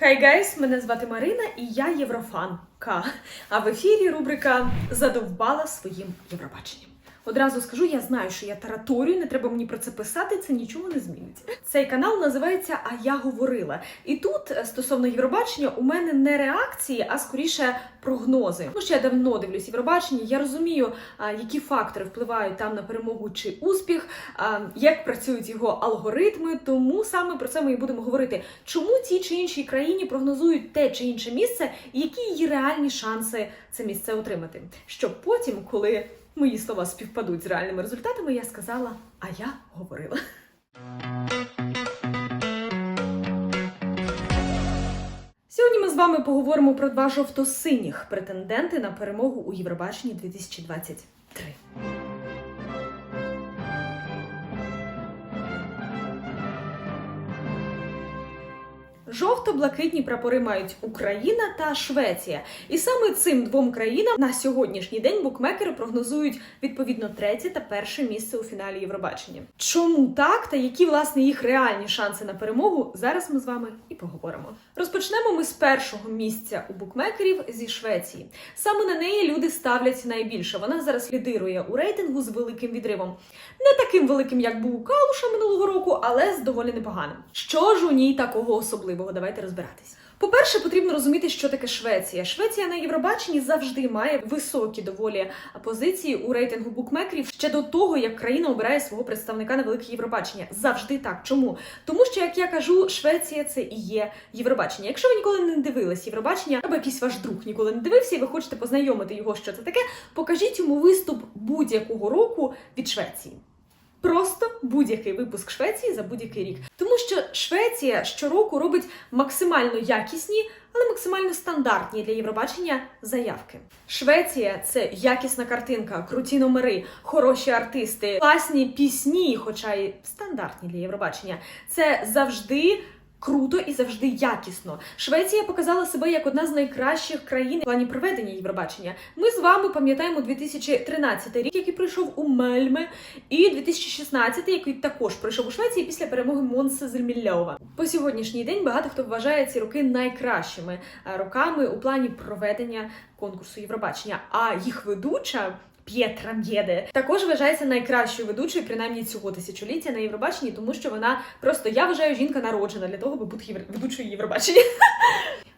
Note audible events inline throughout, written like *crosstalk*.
Хай гайс, мене звати Марина і я єврофанка. А в ефірі рубрика Задовбала своїм Євробаченням. Одразу скажу, я знаю, що я тараторію, не треба мені про це писати, це нічого не зміниться. Цей канал називається А я говорила. І тут е, стосовно Євробачення у мене не реакції, а скоріше прогнози. Тому що я давно дивлюсь Євробачення, я розумію, які фактори впливають там на перемогу чи успіх, як працюють його алгоритми. Тому саме про це ми і будемо говорити. Чому тій чи іншій країні прогнозують те чи інше місце, і які її реальні шанси це місце отримати? Щоб потім, коли мої слова співпадуть з реальними результатами, я сказала, а я говорила. Сьогодні ми з вами поговоримо про два жовто-синіх претенденти на перемогу у Євробаченні 2023. Жовто-блакитні прапори мають Україна та Швеція. І саме цим двом країнам на сьогоднішній день букмекери прогнозують відповідно третє та перше місце у фіналі Євробачення. Чому так та які власне їх реальні шанси на перемогу? Зараз ми з вами і поговоримо. Розпочнемо ми з першого місця у букмекерів зі Швеції. Саме на неї люди ставлять найбільше. Вона зараз лідирує у рейтингу з великим відривом. Не таким великим, як був у Калуша минулого року, але з доволі непоганим. Що ж у ній такого особливого? Давайте розбиратись. По-перше, потрібно розуміти, що таке Швеція. Швеція на Євробаченні завжди має високі доволі позиції у рейтингу букмекерів ще до того, як країна обирає свого представника на велике Євробачення. Завжди так. Чому? Тому що, як я кажу, Швеція це і є Євробачення. Якщо ви ніколи не дивились Євробачення, або якийсь ваш друг ніколи не дивився, і ви хочете познайомити його, що це таке, покажіть йому виступ будь-якого року від Швеції. Просто будь-який випуск Швеції за будь-який рік, тому що Швеція щороку робить максимально якісні, але максимально стандартні для Євробачення заявки. Швеція це якісна картинка, круті номери, хороші артисти, класні пісні, хоча й стандартні для Євробачення. Це завжди. Круто і завжди якісно. Швеція показала себе як одна з найкращих країн в плані проведення Євробачення. Ми з вами пам'ятаємо 2013 рік, який пройшов у Мельме, і 2016, який також пройшов у Швеції після перемоги Монсе Зельмільова. По сьогоднішній день багато хто вважає ці роки найкращими е, роками у плані проведення конкурсу Євробачення. А їх ведуча. П'єтра М'єде також вважається найкращою ведучою, принаймні цього тисячоліття на Євробаченні, тому що вона просто я вважаю жінка народжена для того, аби бути ведучою Євробачення.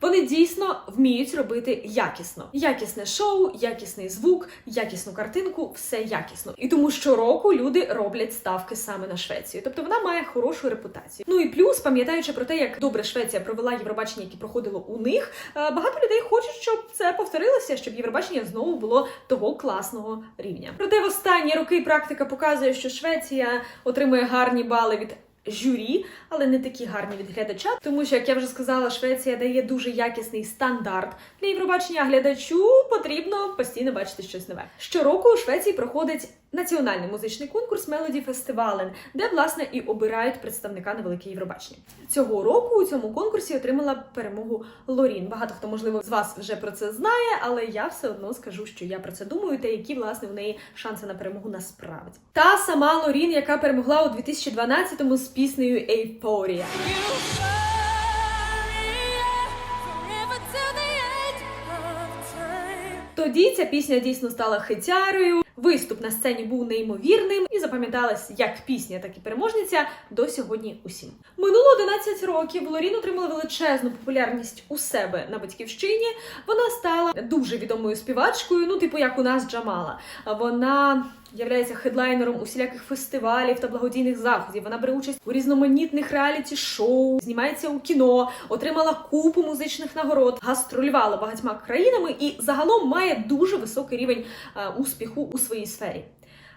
Вони дійсно вміють робити якісно. Якісне шоу, якісний звук, якісну картинку, все якісно. І тому щороку люди роблять ставки саме на Швецію. Тобто вона має хорошу репутацію. Ну і плюс, пам'ятаючи про те, як добре Швеція провела Євробачення, яке проходило у них, е, багато людей хочуть, щоб це повторилося, щоб Євробачення знову було того класного рівня. Проте в останні роки практика показує, що Швеція отримує гарні бали від журі, але не такі гарні від глядача, тому що, як я вже сказала, Швеція дає дуже якісний стандарт для Євробачення. Глядачу потрібно постійно бачити щось нове. Щороку у Швеції проходить національний музичний конкурс Melody Festivalen, де власне і обирають представника на велике Євробачення. Цього року у цьому конкурсі отримала перемогу Лорін. Багато хто можливо з вас вже про це знає, але я все одно скажу, що я про це думаю, та які власне в неї шанси на перемогу насправді. Та сама Лорін, яка перемогла у 2012-му з піснею Ейфорія. Тоді ця пісня дійсно стала хитярою. Виступ на сцені був неймовірним і запам'яталась як пісня, так і переможниця до сьогодні усім. Минуло 11 років. Лорін отримала величезну популярність у себе на батьківщині. Вона стала дуже відомою співачкою, ну типу як у нас Джамала. Вона являється хедлайнером усіляких фестивалів та благодійних заходів. Вона бере участь у різноманітних реаліті-шоу, знімається у кіно, отримала купу музичних нагород, гастролювала багатьма країнами і загалом має дуже високий рівень е, успіху у своїй сфері.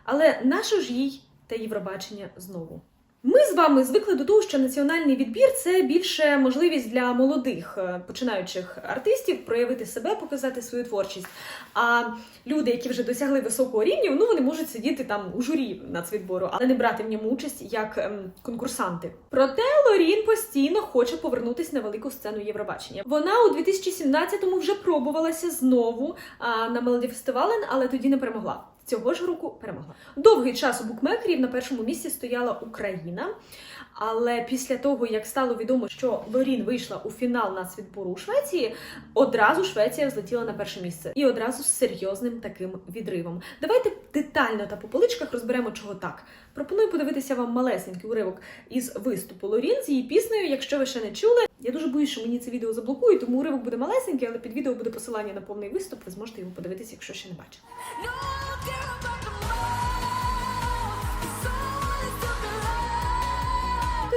Але наше ж їй та Євробачення знову? Ми з вами звикли до того, що національний відбір це більше можливість для молодих е, починаючих артистів проявити себе, показати свою творчість. А люди, які вже досягли високого рівня, ну вони можуть сидіти там у журі нацвідбору, але не брати в ньому участь як ем, конкурсанти. Проте Лорін постійно хоче повернутися на велику сцену Євробачення. Вона у 2017-му вже пробувалася знову на Melody Festivalen, але тоді не перемогла. Цього ж року перемогла. Довгий час у букмекерів на першому місці стояла Україна. Але після того, як стало відомо, що Лорін вийшла у фінал нацвідбору у Швеції, одразу Швеція взлетіла на перше місце і одразу з серйозним таким відривом. Давайте детально та по поличках розберемо, чого так. Пропоную подивитися вам малесенький уривок із виступу Лорін з її піснею. Якщо ви ще не чули, я дуже боюсь, що мені це відео заблокують, тому уривок буде малесенький, але під відео буде посилання на повний виступ. Ви зможете його подивитися, якщо ще не бачили.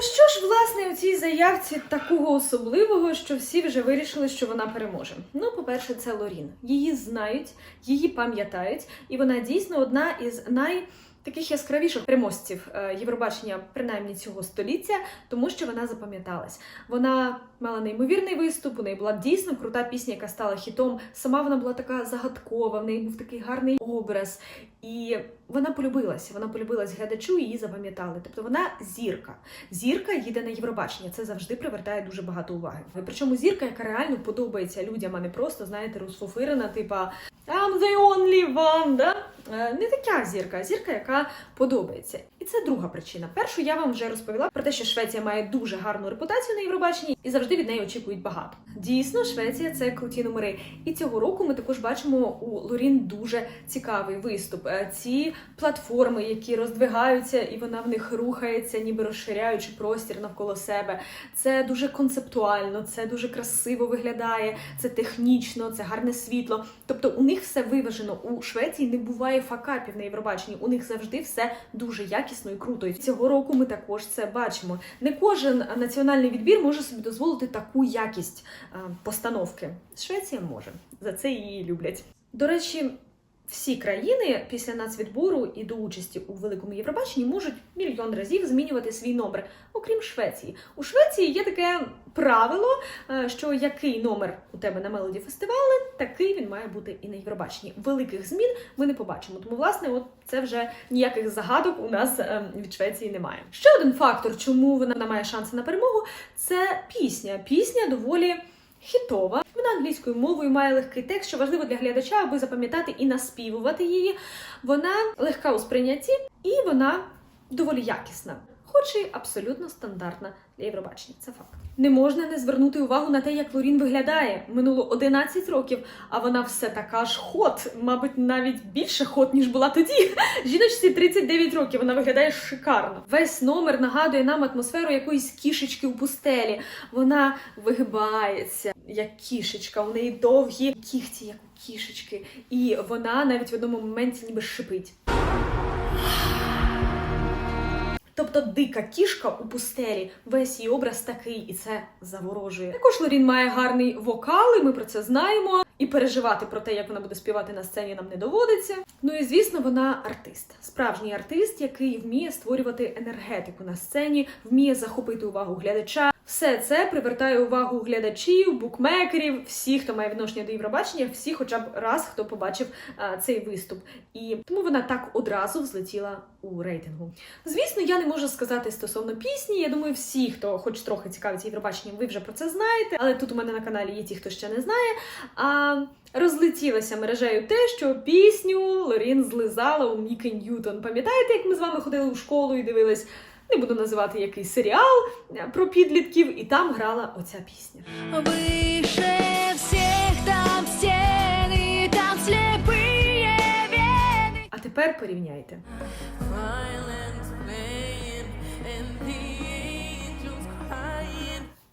Що ж, власне, у цій заявці такого особливого, що всі вже вирішили, що вона переможе? Ну, по-перше, це Лорін. Її знають, її пам'ятають, і вона дійсно одна із най. Таких яскравіших переможців е, Євробачення, принаймні цього століття, тому що вона запам'яталась. Вона мала неймовірний виступ, у неї була дійсно крута пісня, яка стала хітом. Сама вона була така загадкова, в неї був такий гарний образ. І вона полюбилася. Вона полюбилась глядачу і її запам'ятали. Тобто вона зірка. Зірка їде на Євробачення. Це завжди привертає дуже багато уваги. Причому зірка, яка реально подобається людям, а не просто знаєте, розфуфирена, типа I'm the only one, да? Е, Не така зірка, а зірка, яка подобається. І це друга причина. Першу я вам вже розповіла про те, що Швеція має дуже гарну репутацію на Євробаченні і завжди від неї очікують багато. Дійсно, Швеція це круті номери. І цього року ми також бачимо у Лорін дуже цікавий виступ. Е, Ці платформи, які роздвигаються, і вона в них рухається, ніби розширяючи простір навколо себе. Це дуже концептуально, це дуже красиво виглядає, це технічно, це гарне світло. Тобто у них все виважено. У Швеції не буває факапів на Євробаченні. У них завжди все дуже якісно і круто. І цього року ми також це бачимо. Не кожен національний відбір може собі дозволити таку якість е, постановки. Швеція може за це її люблять. До речі. Всі країни після нацвідбору і до участі у великому Євробаченні можуть мільйон разів змінювати свій номер, окрім Швеції. У Швеції є таке правило, е, що який номер у тебе на мелоді фестивалі, такий він має бути і на Євробаченні. Великих змін ми не побачимо. Тому, власне, от це вже ніяких загадок у нас е, від Швеції немає. Ще один фактор, чому вона має шанси на перемогу, це пісня. Пісня доволі. Хітова, вона англійською мовою має легкий текст, що важливо для глядача, аби запам'ятати і наспівувати її. Вона легка у сприйнятті і вона доволі якісна, хоч і абсолютно стандартна для Євробачення. Це факт. Не можна не звернути увагу на те, як Лорін виглядає. Минуло 11 років, а вона все така ж хот, мабуть, навіть більше хот, ніж була тоді. Жіночці 39 років, вона виглядає шикарно. Весь номер нагадує нам атмосферу якоїсь кішечки у пустелі. Вона вигибається, як кішечка, у неї довгі кігті, як у кішечки, і вона навіть в одному моменті ніби шипить. Тобто дика кішка у пустелі, весь її образ такий, і це заворожує. Також Лорін має гарний вокал, і ми про це знаємо. І переживати про те, як вона буде співати на сцені, нам не доводиться. Ну і звісно, вона артист, справжній артист, який вміє створювати енергетику на сцені, вміє захопити увагу глядача. Все це привертає увагу глядачів, букмекерів, всіх, хто має відношення до Євробачення, всі, хоча б раз, хто побачив а, цей виступ. І тому вона так одразу взлетіла у рейтингу. Звісно, я не можу сказати стосовно пісні. Я думаю, всі, хто хоч трохи цікавиться Євробаченням, ви вже про це знаєте. Але тут у мене на каналі є ті, хто ще не знає. А розлетілося мережею те, що пісню Лорін злизала у Міки Ньютон. Пам'ятаєте, як ми з вами ходили у школу і дивились? Не буду називати якийсь серіал е, про підлітків, і там грала оця пісня. Выше всех там стены, там слепые вены. А тепер порівняйте. Violence playing and the angels crying.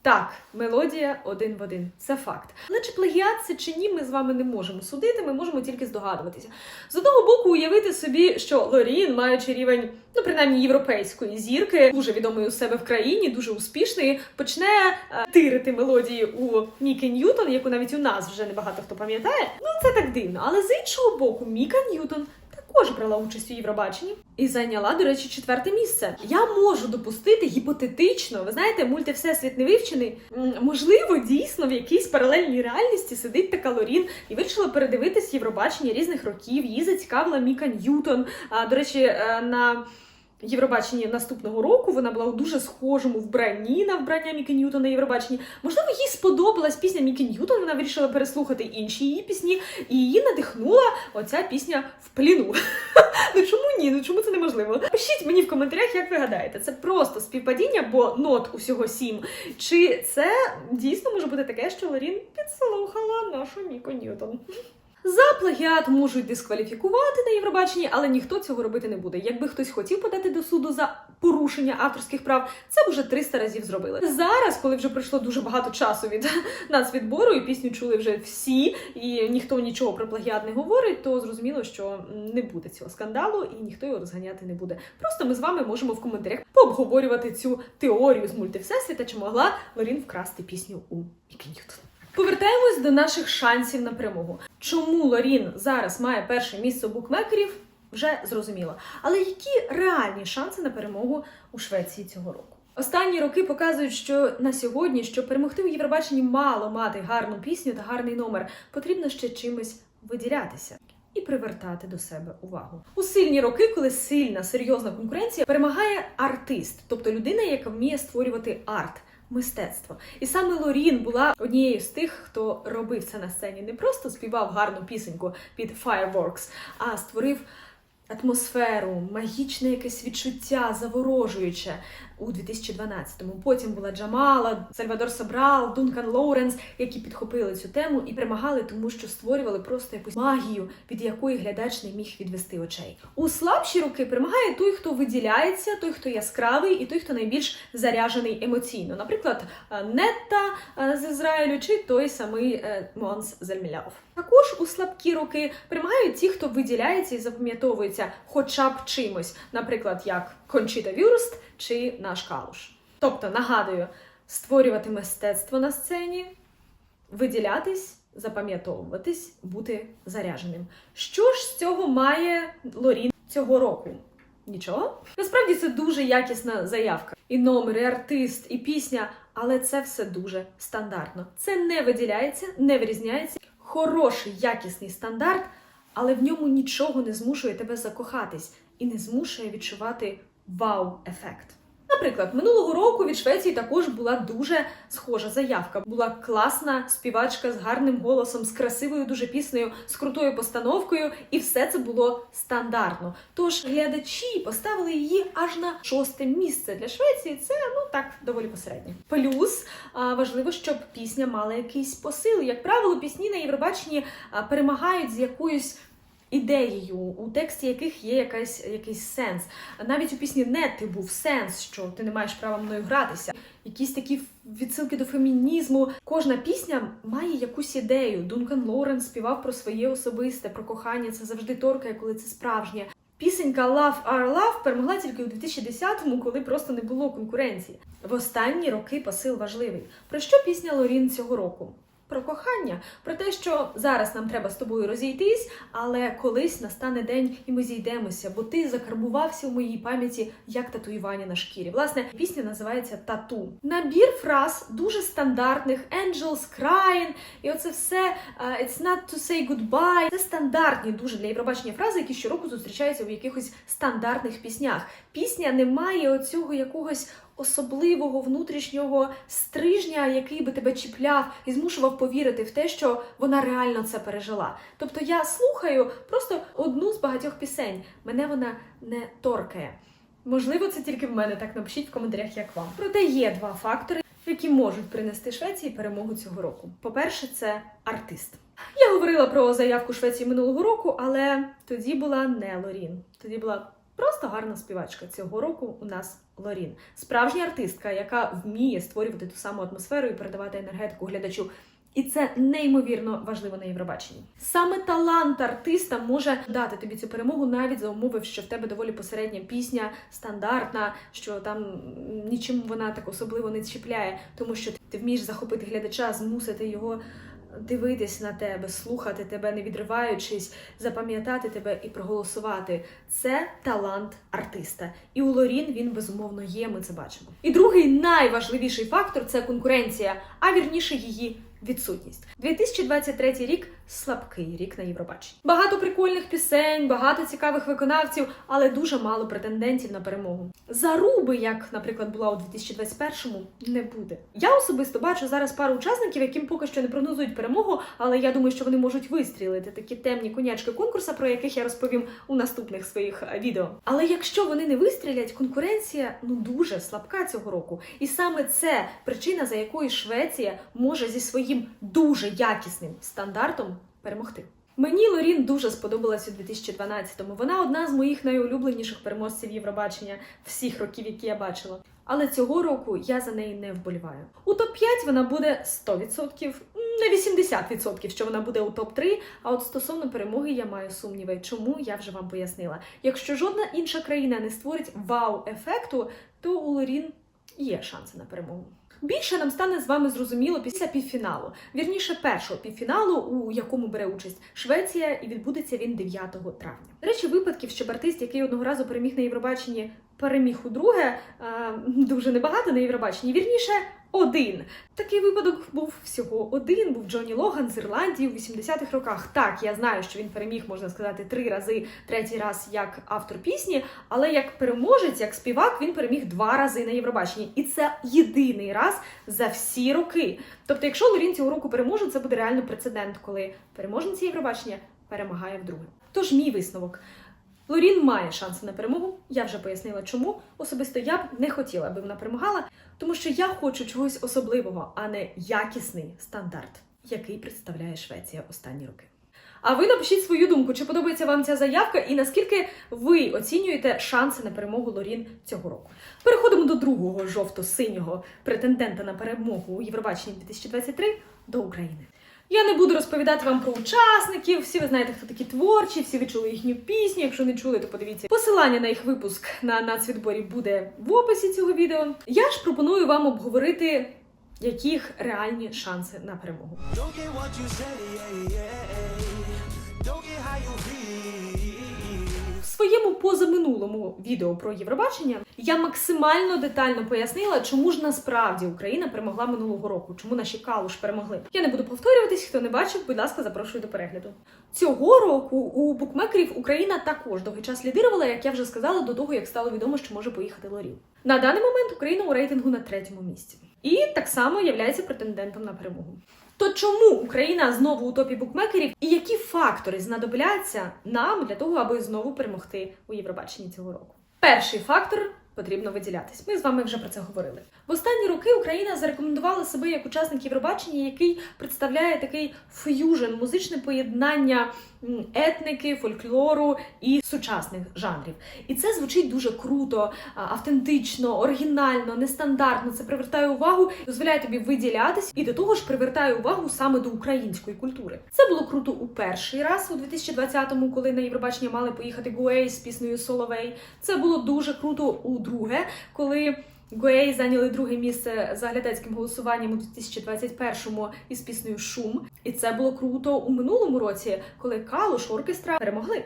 так, мелодія один в один. Це факт. Але чи плагіат це чи ні, ми з вами не можемо судити, ми можемо тільки здогадуватися. З одного боку, уявити собі, що Лорін, маючи рівень, ну принаймні європейської зірки, дуже відомої у себе в країні, дуже успішної, почне е, тирити мелодії у Міки Ньютон, яку навіть у нас вже небагато хто пам'ятає. Ну це так дивно. Але з іншого боку, Міка Ньютон також брала участь у Євробаченні і зайняла, до речі, четверте місце. Я можу допустити гіпотетично, ви знаєте, мульти всесвіт не вивчений. Можливо, дійсно в якійсь паралельній реальності сидить така Лорін і вирішила передивитись Євробачення різних років. Її зацікавила Міка Ньютон. До речі, е, на Євробаченні наступного року. Вона була у дуже схожому вбранні на вбрання Мікі Ньютон на Євробаченні. Можливо, їй сподобалась пісня Мікі Ньютон. Вона вирішила переслухати інші її пісні, і її надихнула оця пісня в пліну. *laughs* Ну чому ні? Ну чому це неможливо? Пишіть мені в коментарях, як ви гадаєте, це просто співпадіння, бо нот усього сім. Чи це дійсно може бути таке, що Лорін підслухала нашу Міку Ньютон? За плагіат можуть дискваліфікувати на Євробаченні, але ніхто цього робити не буде. Якби хтось хотів подати до суду за порушення авторських прав, це б вже 300 разів зробили. Зараз, коли вже пройшло дуже багато часу від *laughs* нацвідбору, і пісню чули вже всі, і ніхто нічого про плагіат не говорить, то зрозуміло, що не буде цього скандалу і ніхто його розганяти не буде. Просто ми з вами можемо в коментарях пообговорювати цю теорію з мультивсесвіта, чи могла Лорін вкрасти пісню у Мікі Ньютон. Повертаємось до наших шансів на перемогу. Чому Лорін зараз має перше місце у букмекерів? Вже зрозуміло. Але які реальні шанси на перемогу у Швеції цього року? Останні роки показують, що на сьогодні, щоб перемогти у Євробаченні, мало мати гарну пісню та гарний номер, потрібно ще чимось виділятися. І привертати до себе увагу у сильні роки, коли сильна серйозна конкуренція перемагає артист, тобто людина, яка вміє створювати арт, мистецтво. І саме Лорін була однією з тих, хто робив це на сцені, не просто співав гарну пісеньку під Fireworks, а створив атмосферу, магічне якесь відчуття, заворожуюче у 2012-му. Потім була Джамала, Сальвадор Собрал, Дункан Лоуренс, які підхопили цю тему і перемагали, тому що створювали просто якусь магію, від якої глядач не міг відвести очей. У слабші роки перемагає той, хто виділяється, той, хто яскравий, і той, хто найбільш заряжений емоційно. Наприклад, Нетта е, з Ізраїлю чи той самий е, Монс Зельміляов. Також у слабкі роки перемагають ті, хто виділяється і запам'ятовується хоча б чимось, наприклад, як Кончіта Вюрст чи наш Калуш. Тобто, нагадую, створювати мистецтво на сцені, виділятись, запам'ятовуватись, бути заряженим. Що ж з цього має Лорін цього року? Нічого. Насправді це дуже якісна заявка. І номер, і артист, і пісня, але це все дуже стандартно. Це не виділяється, не вирізняється. Хороший, якісний стандарт, але в ньому нічого не змушує тебе закохатись і не змушує відчувати вау-ефект. Наприклад, минулого року від Швеції також була дуже схожа заявка. Була класна співачка з гарним голосом, з красивою дуже піснею, з крутою постановкою, і все це було стандартно. Тож глядачі поставили її аж на шосте місце для Швеції. Це ну так доволі посередньо. Плюс важливо, щоб пісня мала якийсь посил. Як правило, пісні на Євробаченні перемагають з якоюсь ідеєю, у тексті яких є якась, якийсь сенс. Навіть у пісні Нети був сенс, що ти не маєш права мною гратися. Якісь такі відсилки до фемінізму. Кожна пісня має якусь ідею. Дункан Лоренс співав про своє особисте, про кохання. Це завжди торкає, коли це справжнє. Пісенька Love Our Love перемогла тільки у 2010-му, коли просто не було конкуренції. В останні роки посил важливий. Про що пісня Лорін цього року? Про кохання, про те, що зараз нам треба з тобою розійтись, але колись настане день і ми зійдемося, бо ти закарбувався у моїй пам'яті як татуювання на шкірі. Власне, пісня називається Тату. Набір фраз дуже стандартних Angels Crying, і оце все uh, It's not to say goodbye. Це стандартні дуже для Євробачення фрази, які щороку зустрічаються у якихось стандартних піснях. Пісня не має оцього якогось особливого внутрішнього стрижня, який би тебе чіпляв і змушував повірити в те, що вона реально це пережила. Тобто я слухаю просто одну з багатьох пісень. Мене вона не торкає. Можливо, це тільки в мене так напишіть в коментарях, як вам. Проте є два фактори, які можуть принести Швеції перемогу цього року. По-перше, це артист. Я говорила про заявку Швеції минулого року, але тоді була не Лорін. Тоді була просто гарна співачка. Цього року у нас Лорін. Справжня артистка, яка вміє створювати ту саму атмосферу і передавати енергетику глядачу. І це неймовірно важливо на Євробаченні. Саме талант артиста може дати тобі цю перемогу, навіть за умови, що в тебе доволі посередня пісня, стандартна, що там нічим вона так особливо не чіпляє, тому що ти вмієш захопити глядача, змусити його дивитись на тебе, слухати тебе, не відриваючись, запам'ятати тебе і проголосувати. Це талант артиста. І у Лорін він безумовно є. Ми це бачимо. І другий найважливіший фактор це конкуренція, а вірніше її відсутність. 2023 рік слабкий рік на Євробаченні. Багато прикольних пісень, багато цікавих виконавців, але дуже мало претендентів на перемогу. Заруби, як, наприклад, була у 2021-му, не буде. Я особисто бачу зараз пару учасників, яким поки що не прогнозують перемогу, але я думаю, що вони можуть вистрілити такі темні конячки конкурсу, про яких я розповім у наступних своїх е, відео. Але якщо вони не вистрілять, конкуренція ну дуже слабка цього року. І саме це причина, за якою Швеція може зі своїм дуже якісним стандартом перемогти. Мені Лорін дуже сподобалась у 2012-му. Вона одна з моїх найулюбленіших переможців Євробачення всіх років, які я бачила. Але цього року я за неї не вболіваю. У топ 5 вона буде 100%, не 80%, що вона буде у топ 3 А от стосовно перемоги я маю сумніви. Чому я вже вам пояснила? Якщо жодна інша країна не створить вау-ефекту, то у Лорін є шанси на перемогу. Більше нам стане з вами зрозуміло після півфіналу, вірніше першого півфіналу, у якому бере участь Швеція, і відбудеться він 9 травня. До речі, випадків, щоб артист, який одного разу переміг на Євробаченні, переміг у друге, е, дуже небагато на Євробаченні. Вірніше, один. Такий випадок був всього один. Був Джонні Логан з Ірландії у 80-х роках. Так, я знаю, що він переміг, можна сказати, три рази, третій раз як автор пісні, але як переможець, як співак, він переміг два рази на Євробаченні. І це єдиний раз за всі роки. Тобто, якщо Лорін цього року переможе, це буде реально прецедент, коли переможниця Євробачення перемагає вдруге. Тож мій висновок. Лорін має шанси на перемогу. Я вже пояснила, чому. Особисто я б не хотіла, аби вона перемагала, тому що я хочу чогось особливого, а не якісний стандарт, який представляє Швеція останні роки. А ви напишіть свою думку, чи подобається вам ця заявка, і наскільки ви оцінюєте шанси на перемогу Лорін цього року. Переходимо до другого жовто-синього претендента на перемогу у Євробаченні 2023 до України. Я не буду розповідати вам про учасників. Всі ви знаєте, хто такі творчі, всі ви чули їхню пісню. Якщо не чули, то подивіться. Посилання на їх випуск на нацвідборі буде в описі цього відео. Я ж пропоную вам обговорити, яких реальні шанси на перемогу. В своєму позаминулому відео про Євробачення я максимально детально пояснила, чому ж насправді Україна перемогла минулого року, чому наші калуш перемогли. Я не буду повторюватись, хто не бачив, будь ласка, запрошую до перегляду. Цього року у букмекерів Україна також довгий час лідирувала, як я вже сказала, до того як стало відомо, що може поїхати Лорін. На даний момент Україна у рейтингу на третьому місці і так само є претендентом на перемогу. То чому Україна знову у топі букмекерів, і які фактори знадобляться нам для того, аби знову перемогти у Євробаченні цього року? Перший фактор потрібно виділятись. Ми з вами вже про це говорили. В останні роки Україна зарекомендувала себе як учасник Євробачення, який представляє такий ф'южн, музичне поєднання етники, фольклору і сучасних жанрів. І це звучить дуже круто, автентично, оригінально, нестандартно. Це привертає увагу, дозволяє тобі виділятись, і до того ж привертає увагу саме до української культури. Це було круто у перший раз у 2020-му, коли на Євробачення мали поїхати Гуей з піснею Соловей. Це було дуже круто у друге, коли. Гуей зайняли друге місце за глядацьким голосуванням у 2021-му із піснею Шум. І це було круто у минулому році, коли Калуш оркестра перемогли.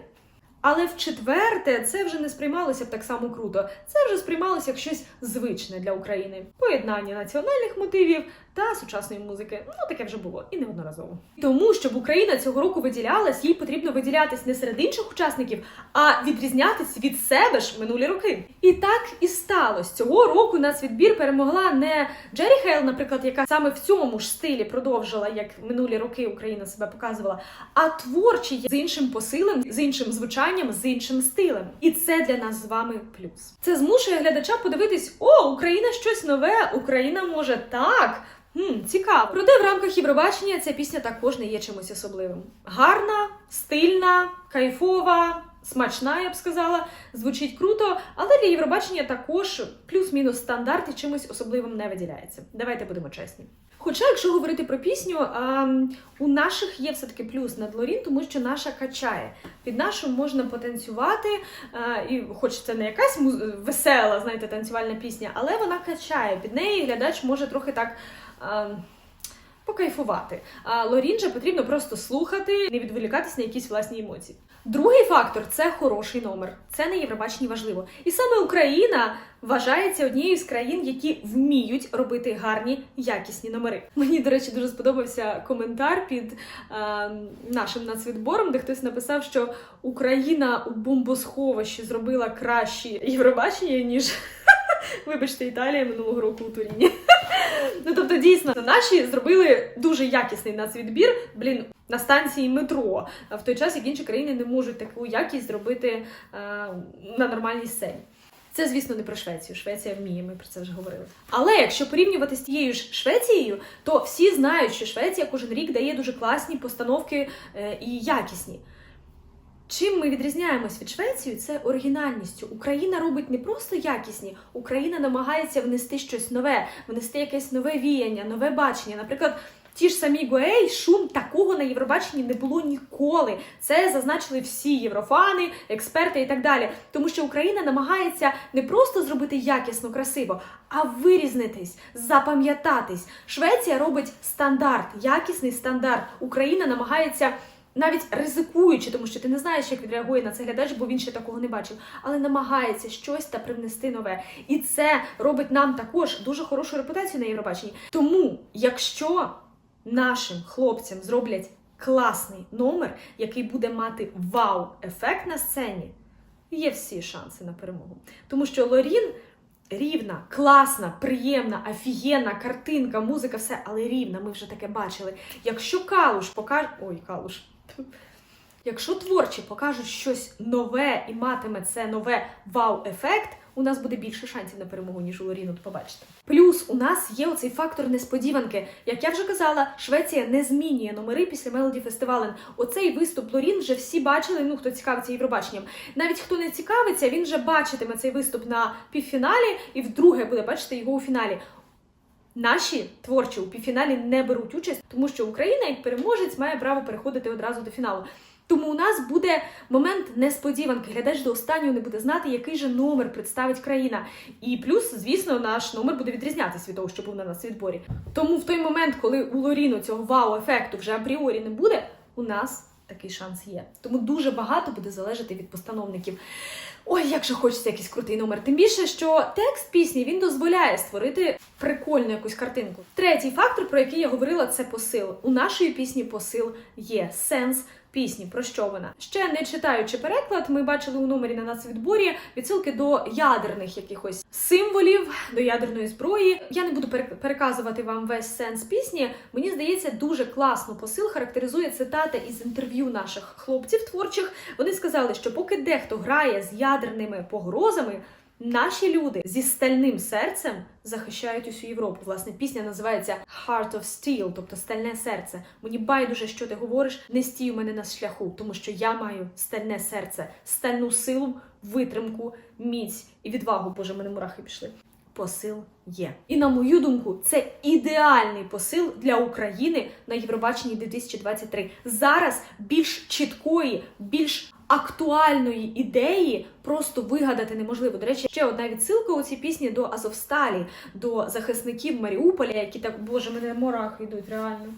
Але в четверте це вже не сприймалося б так само круто. Це вже сприймалося як щось звичне для України. Поєднання національних мотивів та сучасної музики. Ну таке вже було і неодноразово. Тому щоб Україна цього року виділялась, їй потрібно виділятись не серед інших учасників, а відрізнятись від себе ж минулі роки. І так і сталося. Цього року нацвідбір перемогла не Джері Хейл, наприклад, яка саме в цьому ж стилі продовжила, як минулі роки Україна себе показувала, а творчі з іншим посилем, з іншим звучанням, з іншим стилем. І це для нас з вами плюс. Це змушує глядача подивитись: о, Україна щось нове, Україна може так. Хм, цікаво. Проте в рамках Євробачення ця пісня також не є чимось особливим. Гарна, стильна, кайфова. Смачна, я б сказала, звучить круто, але для Євробачення також плюс-мінус стандарт і чимось особливим не виділяється. Давайте будемо чесні. Хоча, якщо говорити про пісню, а, у наших є все-таки плюс над Лорін, тому що наша качає. Під нашу можна потанцювати, а, і хоч це не якась весела, знаєте, танцювальна пісня, але вона качає. Під неї глядач може трохи так. А, покайфувати. А Лорін же потрібно просто слухати, не відволікатись на якісь власні емоції. Другий фактор це хороший номер. Це на Євробаченні важливо. І саме Україна вважається однією з країн, які вміють робити гарні якісні номери. Мені, до речі, дуже сподобався коментар під е, нашим нацвідбором, де хтось написав, що Україна у бомбосховищі зробила краще Євробачення, ніж *laughs* вибачте, Італія минулого року у Туріні. *laughs* Ну тобто, дійсно, наші зробили дуже якісний нацвідбір. Блін. На станції метро, а в той час як інші країни не можуть таку якість зробити е, на нормальній сцені. Це, звісно, не про Швецію. Швеція вміє, ми про це вже говорили. Але якщо порівнювати з тією ж Швецією, то всі знають, що Швеція кожен рік дає дуже класні постановки е, і якісні. Чим ми відрізняємось від Швеції, це оригінальністю. Україна робить не просто якісні, Україна намагається внести щось нове, внести якесь нове віяння, нове бачення. Наприклад, ті ж самі Гоей, шум такого на Євробаченні не було ніколи. Це зазначили всі єврофани, експерти і так далі. Тому що Україна намагається не просто зробити якісно, красиво, а вирізнитись, запам'ятатись. Швеція робить стандарт, якісний стандарт. Україна намагається навіть ризикуючи, тому що ти не знаєш, як відреагує на це глядач, бо він ще такого не бачив, але намагається щось та привнести нове. І це робить нам також дуже хорошу репутацію на Євробаченні. Тому, якщо нашим хлопцям зроблять класний номер, який буде мати вау-ефект на сцені, є всі шанси на перемогу. Тому що Лорін рівна, класна, приємна, офігенна картинка, музика, все, але рівна, ми вже таке бачили. Якщо Калуш покаже. Ой, Калуш. Якщо творчі покажуть щось нове і матиме це нове вау-ефект, у нас буде більше шансів на перемогу, ніж у Лоріну, побачите. Плюс у нас є оцей фактор несподіванки. Як я вже казала, Швеція не змінює номери після Мелоді Фестивален. Оцей виступ Лорін вже всі бачили. Ну хто цікавиться Євробаченням. Навіть хто не цікавиться, він вже бачитиме цей виступ на півфіналі і вдруге буде бачити його у фіналі. Наші творчі у півфіналі не беруть участь, тому що Україна, як переможець, має право переходити одразу до фіналу. Тому у нас буде момент несподіванки. Глядач до останнього не буде знати, який же номер представить країна. І плюс, звісно, наш номер буде відрізнятися від того, що був на нас відборі. Тому в той момент, коли у Лоріну цього вау-ефекту вже апріорі не буде, у нас такий шанс є. Тому дуже багато буде залежати від постановників. Ой, як же хочеться якийсь крутий номер. Тим більше, що текст пісні він дозволяє створити прикольну якусь картинку. Третій фактор, про який я говорила, це посил. У нашої пісні посил є сенс. Пісні, про що вона? Ще не читаючи переклад, ми бачили у номері на нацвідборі відсилки до ядерних якихось символів, до ядерної зброї. Я не буду пере- переказувати вам весь сенс пісні. Мені здається, дуже класно посил характеризує цитата із інтерв'ю наших хлопців творчих. Вони сказали, що поки дехто грає з ядерними погрозами. Наші люди зі стальним серцем захищають усю Європу. Власне, пісня називається Heart of Steel, тобто стальне серце. Мені байдуже, що ти говориш, не стій у мене на шляху, тому що я маю стальне серце, стальну силу, витримку, міць і відвагу. Боже, мене мурахи пішли. Посил є. І на мою думку, це ідеальний посил для України на Євробаченні 2023. Зараз більш чіткої, більш актуальної ідеї просто вигадати неможливо. До речі, ще одна відсилка у цій пісні до Азовсталі, до захисників Маріуполя, які так, боже, мене мурахи йдуть, реально.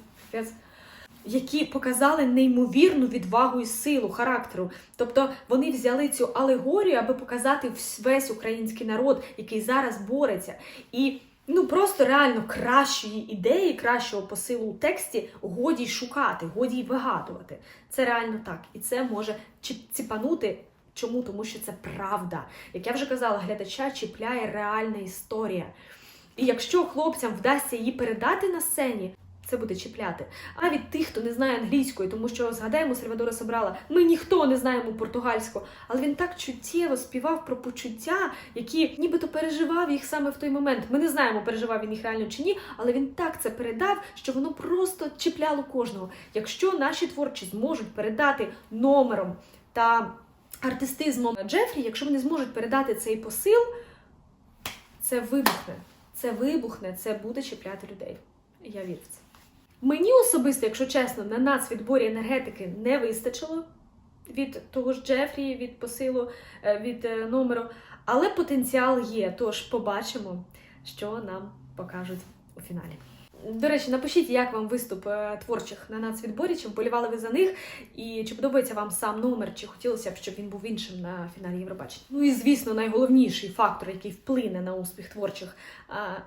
Які показали неймовірну відвагу і силу характеру. Тобто вони взяли цю алегорію, аби показати весь український народ, який зараз бореться. І ну просто реально кращої ідеї, кращого посилу у тексті годі й шукати, годі й вигадувати. Це реально так. І це може ціпанути. Чому? Тому що це правда. Як я вже казала, глядача чіпляє реальна історія. І якщо хлопцям вдасться її передати на сцені, це буде чіпляти. А від тих, хто не знає англійської, тому що згадаємо Сальвадора Собрала, ми ніхто не знаємо португальську, але він так чуттєво співав про почуття, які нібито переживав їх саме в той момент. Ми не знаємо, переживав він їх реально чи ні, але він так це передав, що воно просто чіпляло кожного. Якщо наші творчі зможуть передати номером та артистизмом Джефрі, якщо вони зможуть передати цей посил, це вибухне. Це вибухне, це буде чіпляти людей. Я вірю в це. Мені особисто, якщо чесно, на нацвідборі енергетики не вистачило від того ж Джефрі, від посилу, е, від е, номеру, але потенціал є. Тож побачимо, що нам покажуть у фіналі. До речі, напишіть, як вам виступ е, творчих на нацвідборі, чи вболівали ви за них, і чи подобається вам сам номер, чи хотілося б, щоб він був іншим на фіналі Євробачення. Ну і звісно, найголовніший фактор, який вплине на успіх творчих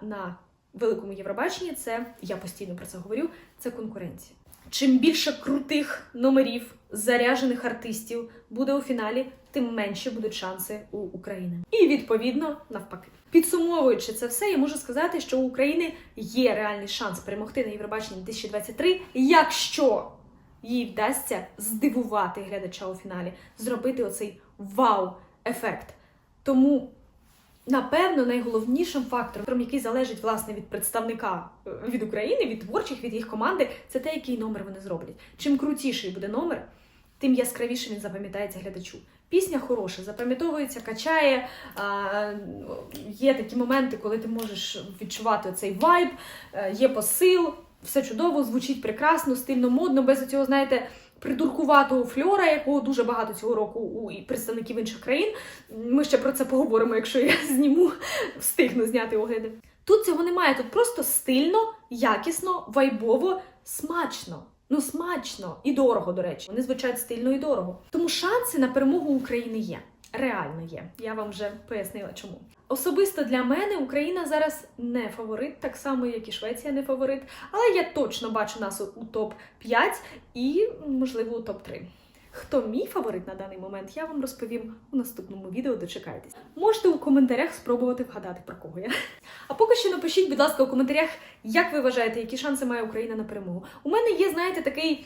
на великому Євробаченні, це я постійно про це говорю. Це конкуренція. Чим більше крутих номерів, заряжених артистів буде у фіналі, тим менше будуть шанси у України. І відповідно навпаки. Підсумовуючи це все, я можу сказати, що у України є реальний шанс перемогти на Євробаченні 2023, якщо їй вдасться здивувати глядача у фіналі, зробити оцей вау-ефект. Тому Напевно, найголовнішим фактором, який залежить власне від представника е, від України, від творчих, від їх команди, це те, який номер вони зроблять. Чим крутіший буде номер, тим яскравіше він запам'ятається глядачу. Пісня хороша, запам'ятовується, качає. Є такі моменти, коли ти можеш відчувати цей вайб, е, є посил, все чудово, звучить прекрасно, стильно, модно, без цього, знаєте, придуркуватого фльора, якого дуже багато цього року у представників інших країн. Ми ще про це поговоримо, якщо я *laughs* зніму, встигну зняти огляди. Тут цього немає, тут просто стильно, якісно, вайбово, смачно. Ну, смачно і дорого, до речі. Вони звучать стильно і дорого. Тому шанси на перемогу України є. Реально є. Я вам вже пояснила, чому. Особисто для мене Україна зараз не фаворит, так само як і Швеція не фаворит. Але я точно бачу нас у- у топ 5 і, можливо, у топ 3 Хто мій фаворит на даний момент, я вам розповім у наступному відео. Дочекайтесь. Можете у коментарях спробувати вгадати про кого я. А поки що напишіть, будь ласка, у коментарях, як ви вважаєте, які шанси має Україна на перемогу. У мене є, знаєте, такий.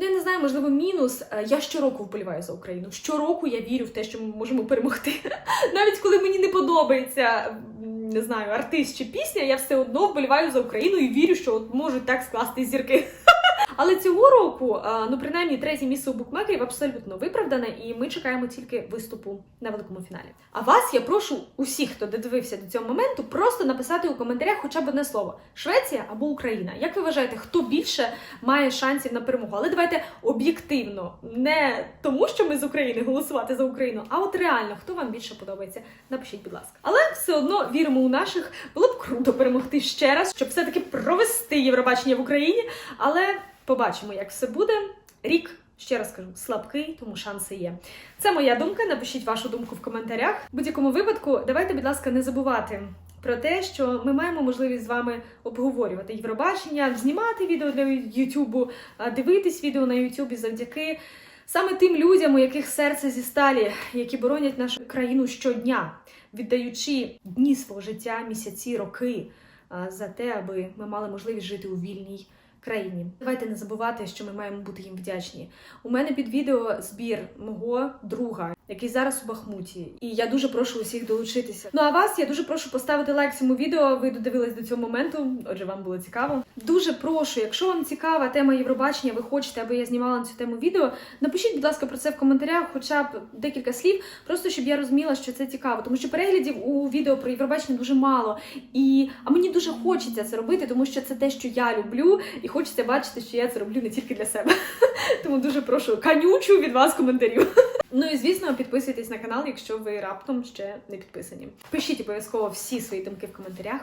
Ну, я не знаю, можливо, мінус. Е, Я щороку вболіваю за Україну. Щороку я вірю в те, що ми можемо перемогти. *laughs* Навіть коли мені не подобається, не знаю, артист чи пісня, я все одно вболіваю за Україну і вірю, що от можуть так скласти зірки. Але цього року, ну принаймні, третє місце у букмекерів абсолютно виправдане, і ми чекаємо тільки виступу на великому фіналі. А вас я прошу усіх, хто додивився до цього моменту, просто написати у коментарях хоча б одне слово: Швеція або Україна. Як ви вважаєте, хто більше має шансів на перемогу? Але давайте об'єктивно, не тому, що ми з України голосувати за Україну, а от реально, хто вам більше подобається, напишіть, будь ласка. Але все одно віримо у наших. Було б круто перемогти ще раз, щоб все-таки провести Євробачення в Україні. Але побачимо, як все буде. Рік. Ще раз кажу, слабкий, тому шанси є. Це моя думка. Напишіть вашу думку в коментарях. В будь-якому випадку, давайте, будь ласка, не забувати про те, що ми маємо можливість з вами обговорювати Євробачення, знімати відео для Ютубу, дивитись відео на Ютубі завдяки саме тим людям, у яких серце зі сталі, які боронять нашу країну щодня, віддаючи дні свого життя, місяці, роки за те, аби ми мали можливість жити у вільній країні. Давайте не забувати, що ми маємо бути їм вдячні. У мене під відео збір мого друга, який зараз у Бахмуті, і я дуже прошу усіх долучитися. Ну а вас я дуже прошу поставити лайк цьому відео. Ви додивились до цього моменту. Отже, вам було цікаво. Дуже прошу, якщо вам цікава тема Євробачення, ви хочете, аби я знімала на цю тему відео. Напишіть, будь ласка, про це в коментарях, хоча б декілька слів, просто щоб я розуміла, що це цікаво, тому що переглядів у відео про Євробачення дуже мало. І а мені дуже хочеться це робити, тому що це те, що я люблю, і хочеться бачити, що я це роблю не тільки для себе. *laughs* Тому дуже прошу канючу від вас коментарів. *laughs* Ну і звісно, підписуйтесь на канал, якщо ви раптом ще не підписані. Пишіть обов'язково всі свої думки в коментарях.